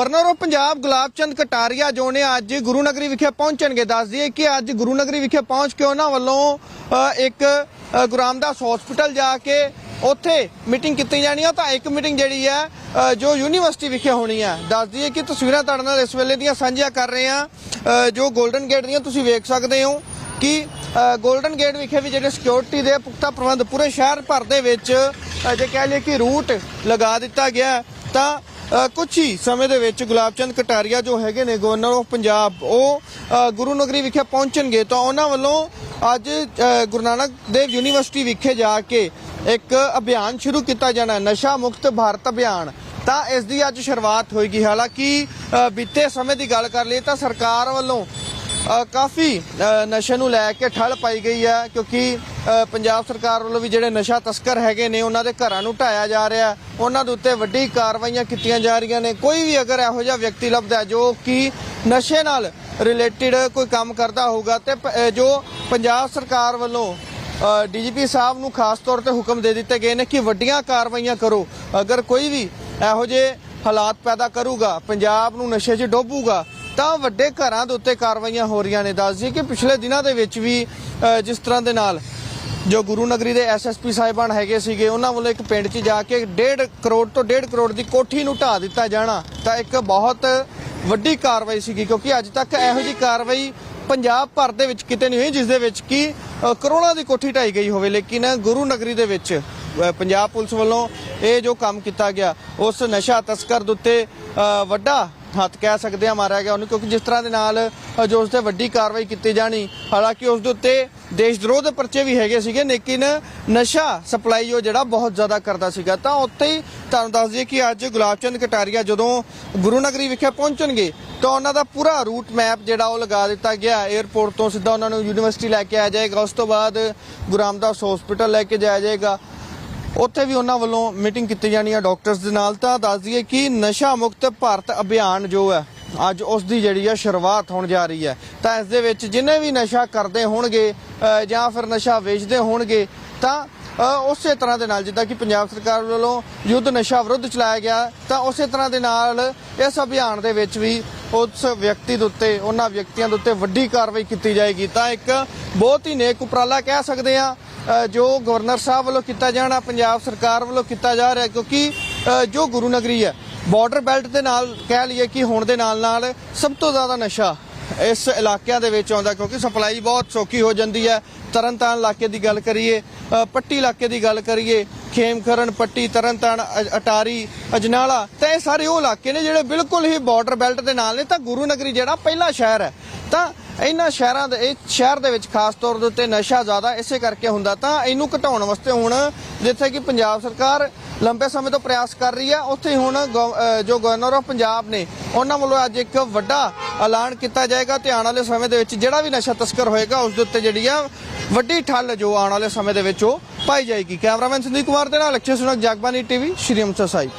Governor of Punjab Gulab Chand Kataria ਜੋ ਨੇ ਅੱਜ ਗੁਰੂ ਨਗਰੀ ਵਿਖੇ ਪਹੁੰਚਣਗੇ ਦੱਸ ਦਈਏ ਕਿ ਅੱਜ ਗੁਰੂ ਨਗਰੀ ਵਿਖੇ ਪਹੁੰਚ ਕੇ ਉਹਨਾਂ ਵੱਲੋਂ ਇੱਕ ਅ, ਗੁਰੂ ਹਸਪੀਟਲ ਜਾ ਕੇ ਉੱਥੇ ਮੀਟਿੰਗ ਕੀਤੀ ਜਾਣੀ ਆ। ਤਾਂ ਇੱਕ ਮੀਟਿੰਗ ਜਿਹੜੀ ਹੈ ਜੋ ਯੂਨੀਵਰਸਿਟੀ ਵਿਖੇ ਹੋਣੀ ਹੈ ਦੱਸ ਦਈਏ ਕਿ ਤਸਵੀਰਾਂ ਤੁਹਾਡੇ ਨਾਲ ਇਸ ਵੇਲੇ ਦੀਆਂ ਸਾਂਝੀਆਂ ਕਰ ਰਹੇ ਹਾਂ ਜੋ 골ਡਨ ਗੇਟ ਦੀਆਂ ਤੁਸੀਂ ਵੇਖ ਸਕਦੇ ਹੋ ਕਿ 골ਡਨ ਗੇਟ ਵਿਖੇ ਵੀ ਜਿਹੜੇ ਸਿਕਿਉਰਿਟੀ ਦੇ ਪੁਖਤਾ ਪ੍ਰਬੰਧ ਪੂਰੇ ਸ਼ਹਿਰ ਭਰ ਦੇ ਵਿੱਚ ਜੇ ਕਹਿ ਲਈਏ ਕਿ ਰੂਟ ਲਗਾ ਦਿੱਤਾ ਗਿਆ ਤਾਂ ਕੁਝ ਹੀ ਸਮੇਂ ਦੇ ਵਿੱਚ ਗੁਲਾਬ ਚੰਦ ਕਟਾਰੀਆ ਜੋ ਹੈਗੇ ਨੇ ਗਵਰਨਰ ਆਫ ਪੰਜਾਬ, ਉਹ ਗੁਰੂ ਨਗਰੀ ਵਿਖੇ ਪਹੁੰਚਣਗੇ ਤਾਂ ਉਹਨਾਂ ਵੱਲੋਂ ਅੱਜ ਗੁਰੂ ਨਾਨਕ ਦੇਵ ਯੂਨੀਵਰਸਿਟੀ ਵਿਖੇ ਜਾ ਕੇ ਇੱਕ ਅਭਿਆਨ ਸ਼ੁਰੂ ਕੀਤਾ ਜਾਣਾ ਨਸ਼ਾ ਮੁਕਤ ਭਾਰਤ ਅਭਿਆਨ। ਤਾਂ ਇਸ ਦੀ ਅੱਜ ਸ਼ੁਰੂਆਤ ਹੋਏਗੀ। ਹਾਲਾਂਕਿ ਬੀਤੇ ਸਮੇਂ ਦੀ ਗੱਲ ਕਰ ਲਈਏ ਤਾਂ ਸਰਕਾਰ ਵੱਲੋਂ ਕਾਫੀ ਨਸ਼ੇ ਨੂੰ ਲੈ ਕੇ ਠੱਲ ਪਾਈ ਗਈ ਹੈ ਕਿਉਂਕਿ ਪੰਜਾਬ ਸਰਕਾਰ ਵੱਲੋਂ ਵੀ ਜਿਹੜੇ ਨਸ਼ਾ ਤਸਕਰ ਹੈਗੇ ਨੇ, ਉਹਨਾਂ ਦੇ ਘਰਾਂ ਨੂੰ ਢਾਇਆ ਜਾ ਰਿਹਾ ਉਹਨਾਂ ਦੇ ਉੱਤੇ ਵੱਡੀ ਕਾਰਵਾਈਆਂ ਕੀਤੀਆਂ ਜਾ ਰਹੀਆਂ ਨੇ। ਕੋਈ ਵੀ ਅਗਰ ਇਹੋ ਜਿਹਾ ਵਿਅਕਤੀ ਲੱਭਦਾ ਜੋ ਕਿ ਨਸ਼ੇ ਨਾਲ ਰਿਲੇਟਡ ਕੋਈ ਕੰਮ ਕਰਦਾ ਹੋਊਗਾ ਤੇ ਪ- ਜੋ ਪੰਜਾਬ ਸਰਕਾਰ ਵੱਲੋਂ ਡੀਜੀਪੀ ਸਾਹਿਬ ਨੂੰ ਖਾਸ ਤੌਰ ਤੇ ਹੁਕਮ ਦੇ ਦਿੱਤੇ ਗਏ ਨੇ ਕਿ ਵੱਡੀਆਂ ਕਾਰਵਾਈਆਂ ਕਰੋ। ਅਗਰ ਕੋਈ ਵੀ ਇਹੋ ਜਿਹੇ ਹਾਲਾਤ ਪੈਦਾ ਕਰੂਗਾ, ਪੰਜਾਬ ਨੂੰ ਨਸ਼ੇ 'ਚ ਡੋਬੂਗਾ ਤਾਂ ਵੱਡੇ ਘਰਾਂ ਦੇ ਉੱਤੇ ਕਾਰਵਾਈਆਂ ਹੋ ਰਹੀਆਂ ਨੇ। ਦੱਸ ਦਈਏ ਕਿ ਪਿਛਲੇ ਦਿਨਾਂ ਦੇ ਵਿੱਚ ਵੀ ਜਿਸ ਤਰ੍ਹਾਂ ਦੇ ਨਾਲ ਜੋ ਗੁਰੂ ਨਗਰੀ ਦੇ ਐਸਐਸਪੀ ਸਾਹਿਬਾਨ ਹੈਗੇ ਸੀਗੇ, ਉਹਨਾਂ ਵੱਲੋਂ ਇੱਕ ਪਿੰਡ 'ਚ ਜਾ ਕੇ 1.5 ਕਰੋੜ ਤੋਂ 1.5 ਕਰੋੜ ਦੀ ਕੋਠੀ ਨੂੰ ਢਾ ਦਿੱਤਾ ਜਾਣਾ, ਤਾਂ ਇੱਕ ਬਹੁਤ ਵੱਡੀ ਕਾਰਵਾਈ ਸੀਗੀ, ਕਿਉਂਕਿ ਅੱਜ ਤੱਕ ਇਹੋ ਜਿਹੀ ਕਾਰਵਾਈ ਪੰਜਾਬ ਭਰ ਦੇ ਵਿੱਚ ਕਿਤੇ ਨਹੀਂ ਹੋਈ, ਜਿਸ ਦੇ ਵਿੱਚ ਕਿ ਕਰੋੜਾਂ ਦੀ ਕੋਠੀ ਢਾਈ ਗਈ ਹੋਵੇ। ਲੇਕਿਨ ਗੁਰੂ ਨਗਰੀ ਦੇ ਵਿੱਚ ਪੰਜਾਬ ਪੁਲਿਸ ਵੱਲੋਂ ਇਹ ਜੋ ਕੰਮ ਕੀਤਾ ਗਿਆ, ਉਸ ਨਸ਼ਾ ਤਸਕਰ ਦੇ ਉੱਤੇ ਵੱਡਾ ਹੱਥ ਕਹਿ ਸਕਦੇ ਆ ਮਾਰਿਆ ਗਿਆ ਉਹਨੂੰ, ਕਿਉਂਕਿ ਜਿਸ ਤਰ੍ਹਾਂ ਦੇ ਨਾਲ ਜੋ ਉਸ ਤੇ ਵੱਡੀ ਕਾਰਵਾਈ ਕੀਤੀ ਜਾਣੀ, ਹਾਲਾਂਕਿ ਉਸ ਦੇ ਉੱਤੇ ਦੇਸ਼ ਦਰੋਹ ਦੇ ਪਰਚੇ ਵੀ ਹੈਗੇ ਸੀਗੇ, ਲੇਕਿਨ ਨਸ਼ਾ ਸਪਲਾਈ ਉਹ ਜਿਹੜਾ ਬਹੁਤ ਜ਼ਿਆਦਾ ਕਰਦਾ ਸੀਗਾ। ਤਾਂ ਉੱਥੇ ਹੀ ਤੁਹਾਨੂੰ ਦੱਸ ਦਈਏ ਕਿ ਅੱਜ ਗੁਲਾਬ ਚੰਦ ਕਟਾਰੀਆ ਜਦੋਂ ਗੁਰੂ ਨਗਰੀ ਵਿਖੇ ਪਹੁੰਚਣਗੇ, ਤਾਂ ਉਹਨਾਂ ਦਾ ਪੂਰਾ ਰੂਟ ਮੈਪ ਜਿਹੜਾ ਉਹ ਲਗਾ ਦਿੱਤਾ ਗਿਆ। 에ਅਰਪੋਰਟ ਤੋਂ ਸਿੱਧਾ ਉਹਨਾਂ ਨੂੰ ਯੂਨੀਵਰਸਿਟੀ ਲੈ ਕੇ ਆਇਆ ਜਾਏਗਾ, ਉਸ ਤੋਂ ਬਾਅਦ ਗੁਰੂ ਰਾਮਦਾਸ ਹਸਪੀਟਲ ਲੈ ਕੇ ਜਾਇਆ ਜਾਏਗਾ। ਉੱਥੇ ਵੀ ਉਹਨਾਂ ਵੱਲੋਂ ਮੀਟਿੰਗ ਕੀਤੀ ਜਾਣੀ ਹੈ ਡਾਕਟਰਸ ਦੇ ਨਾਲ। ਤਾਂ ਦੱਸ ਦਈਏ ਕਿ ਨਸ਼ਾ ਮੁਕਤ ਭਾਰਤ ਅਭਿਆਨ ਜੋ ਹੈ, ਅੱਜ ਉਸ ਦੀ ਜਿਹੜੀ ਹੈ ਸ਼ੁਰੂਆਤ ਹੋਣ ਜਾ ਰਹੀ ਹੈ। ਤਾਂ ਇਸ ਦੇ ਵਿੱਚ ਜਿੰਨੇ ਵੀ ਨਸ਼ਾ ਕਰਦੇ ਹੋਣਗੇ ਜਾਂ ਫਿਰ ਨਸ਼ਾ ਵੇਚਦੇ ਹੋਣਗੇ, ਤਾਂ ਉਸੇ ਤਰ੍ਹਾਂ ਦੇ ਨਾਲ ਜਿੱਦਾਂ ਕਿ ਪੰਜਾਬ ਸਰਕਾਰ ਵੱਲੋਂ ਯੁੱਧ ਨਸ਼ਾ ਵਿਰੁੱਧ ਚਲਾਇਆ ਗਿਆ, ਤਾਂ ਉਸੇ ਤਰ੍ਹਾਂ ਦੇ ਨਾਲ ਇਸ ਅਭਿਆਨ ਦੇ ਵਿੱਚ ਵੀ ਉਸ ਵਿਅਕਤੀ ਦੇ ਉੱਤੇ, ਉਹਨਾਂ ਵਿਅਕਤੀਆਂ ਦੇ ਉੱਤੇ ਵੱਡੀ ਕਾਰਵਾਈ ਕੀਤੀ ਜਾਏਗੀ। ਤਾਂ ਇੱਕ ਬਹੁਤ ਹੀ ਨੇਕ ਉਪਰਾਲਾ ਕਹਿ ਸਕਦੇ ਆ ਜੋ ਗਵਰਨਰ ਸਾਹਿਬ ਵੱਲੋਂ ਕੀਤਾ ਜਾਣਾ, ਪੰਜਾਬ ਸਰਕਾਰ ਵੱਲੋਂ ਕੀਤਾ ਜਾ ਰਿਹਾ, ਕਿਉਂਕਿ ਜੋ ਗੁਰੂ ਨਗਰੀ ਹੈ ਬਾਰਡਰ ਬੈਲਟ ਦੇ ਨਾਲ ਕਹਿ ਲਈਏ ਕਿ ਹੋਣ ਦੇ ਨਾਲ ਨਾਲ ਸਭ ਤੋਂ ਜ਼ਿਆਦਾ ਨਸ਼ਾ ਇਸ ਇਲਾਕਿਆਂ ਦੇ ਵਿੱਚ ਆਉਂਦਾ, ਕਿਉਂਕਿ ਸਪਲਾਈ ਬਹੁਤ ਸੌਖੀ ਹੋ ਜਾਂਦੀ ਹੈ। ਤਰਨਤਾਰਨ ਇਲਾਕੇ ਦੀ ਗੱਲ ਕਰੀਏ ਪੱਟੀ ਇਲਾਕੇ ਦੀ ਗੱਲ ਕਰੀਏ ਖੇਮਖਰਨ ਪੱਟੀ, ਤਰਨਤਾਰਨ, ਅ- ਅਟਾਰੀ, ਅਜਨਾਲਾ, ਤਾਂ ਇਹ ਸਾਰੇ ਉਹ ਇਲਾਕੇ ਨੇ ਜਿਹੜੇ ਬਿਲਕੁਲ ਹੀ ਬਾਰਡਰ ਬੈਲਟ ਦੇ ਨਾਲ ਨੇ। ਤਾਂ ਗੁਰੂ ਨਗਰੀ ਜਿਹੜਾ ਪਹਿਲਾ ਸ਼ਹਿਰ ਹੈ, ਤਾਂ ਇਹਨਾਂ ਸ਼ਹਿਰਾਂ ਦੇ ਇਹ ਸ਼ਹਿਰ ਦੇ ਵਿੱਚ ਖਾਸ ਤੌਰ ਦੇ ਉੱਤੇ ਨਸ਼ਾ ਜ਼ਿਆਦਾ ਇਸੇ ਕਰਕੇ ਹੁੰਦਾ ਤਾਂ ਇਹਨੂੰ ਘਟਾਉਣ ਵਾਸਤੇ ਹੁਣ ਜਿੱਥੇ ਕਿ ਪੰਜਾਬ ਸਰਕਾਰ ਲੰਬੇ ਸਮੇਂ ਤੋਂ ਪ੍ਰਯਾਸ ਕਰ ਰਹੀ ਹੈ, ਉੱਥੇ ਹੁਣ ਗਵ- ਜੋ ਗਵਰਨਰ ਆਫ ਪੰਜਾਬ ਨੇ, ਉਹਨਾਂ ਵੱਲੋਂ ਅੱਜ ਇੱਕ ਵੱਡਾ ਐਲਾਨ ਕੀਤਾ ਜਾਏਗਾ ਤੇ ਆਉਣ ਵਾਲੇ ਸਮੇਂ ਦੇ ਵਿੱਚ ਜਿਹੜਾ ਵੀ ਨਸ਼ਾ ਤਸਕਰ ਹੋਏਗਾ, ਉਸ ਦੇ ਉੱਤੇ ਜਿਹੜੀ ਆ ਵੱਡੀ ਠੱਲ ਜੋ ਆਉਣ ਵਾਲੇ ਸਮੇਂ ਦੇ ਵਿੱਚ ਉਹ ਪਾਈ ਜਾਏਗੀ। ਕੈਮਰਾਮੈਨ ਸੰਦੀਪ ਕੁਮਾਰ ਦੇ ਨਾਲ ਅਕਸ਼ੇ ਸੁਨਕ, ਜਗਬਾਨੀ ਟੀਵੀ, ਸ਼੍ਰੀ ਅੰਮ੍ਰਿਤਸਰ ਸਾਹਿਬ।